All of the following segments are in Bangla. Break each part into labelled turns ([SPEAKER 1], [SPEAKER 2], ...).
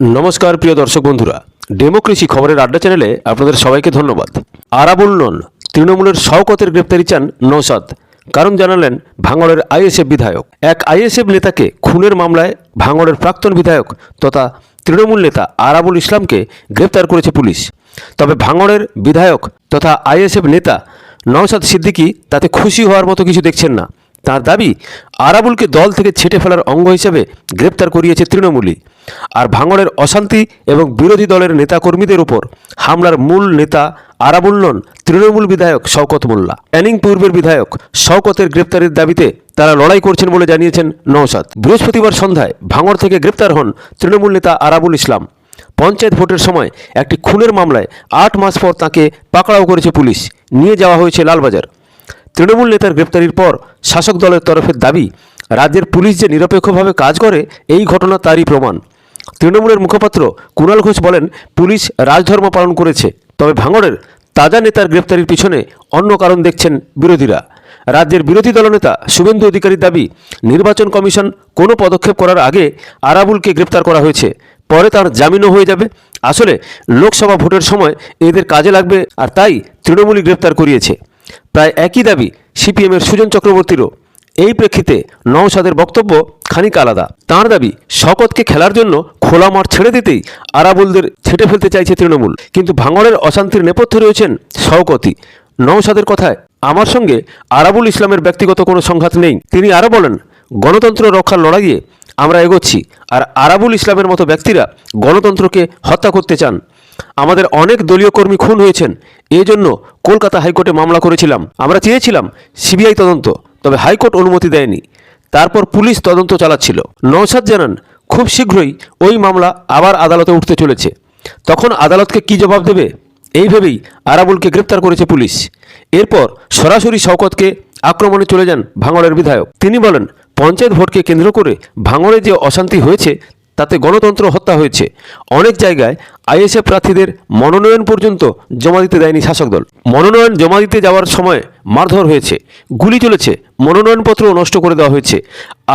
[SPEAKER 1] নমস্কার, প্রিয় দর্শক বন্ধুরা। ডেমোক্রেসি খবরের আড্ডা চ্যানেলে আপনাদের সবাইকে ধন্যবাদ। আরাবুল নন, তৃণমূলের শওকতের গ্রেপ্তারি চান নৌসাদ। কারণ জানালেন, ভাঙড়ের আইএসএফ বিধায়ক। এক আইএসএফ নেতাকে খুনের মামলায় ভাঙড়ের প্রাক্তন বিধায়ক তথা তৃণমূল নেতা আরাবুল ইসলামকে গ্রেপ্তার করেছে পুলিশ। তবে ভাঙড়ের বিধায়ক তথা আইএসএফ নেতা নওসাদ সিদ্দিকি তাতে খুশি হওয়ার মতো কিছু দেখছেন না। তার দাবি, আরাবুলকে দল থেকে ছেটে ফেলার অঙ্গ হিসেবে গ্রেপ্তার করিয়েছে তৃণমূলই। আর ভাঙড়ের অশান্তি এবং বিরোধী দলের নেতাকর্মীদের উপর হামলার মূল নেতা আরাবুল নন তৃণমূল বিধায়ক শওকত মোল্লা। অ্যানিং পূর্বের বিধায়ক শওকতের গ্রেপ্তারের দাবিতে তারা লড়াই করছেন বলে জানিয়েছেন নওশাদ। বৃহস্পতিবার সন্ধ্যায় ভাঙড় থেকে গ্রেপ্তার হন তৃণমূল নেতা আরাবুল ইসলাম। পঞ্চায়েত ভোটের সময় একটি খুনের মামলায় আট মাস পর তাকে পাকড়াও করেছে পুলিশ। নিয়ে যাওয়া হয়েছে লালবাজার। তৃণমূল নেতার গ্রেপ্তারির পর শাসক দলের তরফের দাবি, রাজ্যের পুলিশ যে নিরপেক্ষভাবে কাজ করে, এই ঘটনা তারই প্রমাণ। তৃণমূলের মুখপাত্র কুণাল ঘোষ বলেন, পুলিশ রাজধর্ম পালন করেছে, তবে ভাঙড়ের তাজা নেতার গ্রেপ্তারির পিছনে অন্য কারণ দেখছেন বিরোধীরা। রাজ্যের বিরোধী দলনেতা শুভেন্দু অধিকারীর দাবি, নির্বাচন কমিশন কোনো পদক্ষেপ করার আগে আরাবুলকে গ্রেপ্তার করা হয়েছে, পরে তার জামিনও হয়ে যাবে। আসলে লোকসভা ভোটের সময় এদের কাজে লাগবে, আর তাই তৃণমূলই গ্রেপ্তার করিয়েছে। প্রায় একই দাবি সিপিএমের সুজন চক্রবর্তীরও। এই প্রেক্ষিতে নওশাদের বক্তব্য খানিক আলাদা। তাঁর দাবি, শকতকে খেলার জন্য খোলা মাঠ ছেড়ে দিতেই আরাবুলদের ছেটে ফেলতে চাইছে তৃণমূল। কিন্তু ভাঙড়ের অশান্তির নেপথ্যে রয়েছেন শওকতই। নওশাদের কথায়, আমার সঙ্গে আরাবুল ইসলামের ব্যক্তিগত কোনো সংঘাত নেই। তিনি আরও বলেন গণতন্ত্র রক্ষার লড়াইয়ে আমরা এগোচ্ছি, আর আরাবুল ইসলামের মতো ব্যক্তিরা গণতন্ত্রকে হত্যা করতে চান। আমাদের অনেক দলীয় কর্মী খুন হয়েছেন এই জন্য কলকাতা হাইকোর্টে মামলা করেছিলাম। আমরা চেয়েছিলাম সিবিআই তদন্ত, তবে হাইকোর্ট অনুমতি দেয়নি। তারপর পুলিশ তদন্ত চালাচ্ছিল। নৌসাদ জানান, খুব শীঘ্রই ওই মামলা আবার আদালতে উঠতে চলেছে। তখন আদালতকে কী জবাব দেবে? এই ভেবেই আরাবুলকে গ্রেপ্তার করেছে পুলিশ। এরপর সরাসরি শওকতকে আক্রমণে চলে যান ভাঙড়ের বিধায়ক। তিনি বলেন পঞ্চায়েত ভোটকে কেন্দ্র করে ভাঙড়ে যে অশান্তি হয়েছে, তাতে গণতন্ত্র হত্যা হয়েছে। অনেক জায়গায় আইএসএফ প্রার্থীদের মনোনয়ন পর্যন্ত জমা দিতে দেয়নি শাসক দল। মনোনয়ন জমা দিতে যাওয়ার সময় মারধর হয়েছে, গুলি চলেছে, মনোনয়নপত্র নষ্ট করে দেওয়া হয়েছে,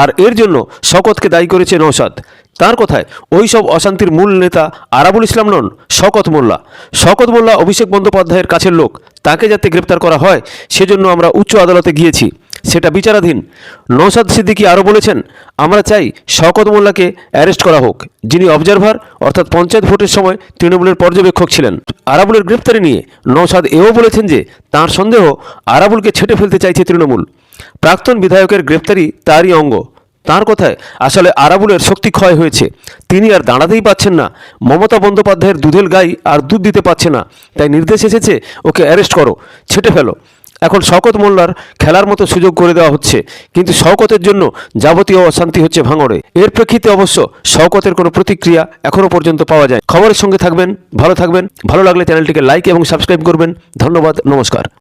[SPEAKER 1] আর এর জন্য শকতকে দায়ী করেছে নৌসাদ তার কথায়, ওই সব অশান্তির মূল নেতা আরাবুল ইসলাম নন, শকত মোল্লা। শকত মোল্লা অভিষেক বন্দ্যোপাধ্যায়ের কাছের লোক, তাকে যাতে গ্রেপ্তার করা হয়, সেজন্য আমরা উচ্চ আদালতে গিয়েছি। সেটা বিচারাধীন। নৌসাদ সিদ্দিকী আরও বলেছেন, আমরা চাই শওকত মোল্লাকে অ্যারেস্ট করা হোক। যিনি অবজারভার, অর্থাৎ পঞ্চায়েত ভোটের সময় তৃণমূলের পর্যবেক্ষক ছিলেন। আরাবুলের গ্রেপ্তারি নিয়ে নৌসাদ এও বলেছেন যে, তার সন্দেহ আরাবুলকে ছেটে ফেলতে চাইছে তৃণমূল। প্রাক্তন বিধায়কের গ্রেপ্তারি তারই অঙ্গ। তার কথায় আসলে আরাবুলের শক্তি ক্ষয় হয়েছে। তিনি আর দাঁড়াতেই পাচ্ছেন না। মমতা বন্দ্যোপাধ্যায়ের দুধের গাই আর দুধ দিতে পারছে না। তাই নির্দেশ এসেছে, ওকে অ্যারেস্ট করো। ছেটে ফেলো। এখন শওকত মোল্লার খেলার মতো সুযোগ করে দেওয়া হচ্ছে। কিন্তু শওকতের জন্য যাবতীয় অশান্তি হচ্ছে ভাঙড়ে। এর প্রেক্ষিতে অবশ্য শওকতের কোনো প্রতিক্রিয়া এখনও পর্যন্ত পাওয়া যায় খবরের সঙ্গে থাকবেন, ভালো থাকবেন। ভালো লাগলে চ্যানেলটিকে লাইক এবং সাবস্ক্রাইব করবেন। ধন্যবাদ, নমস্কার।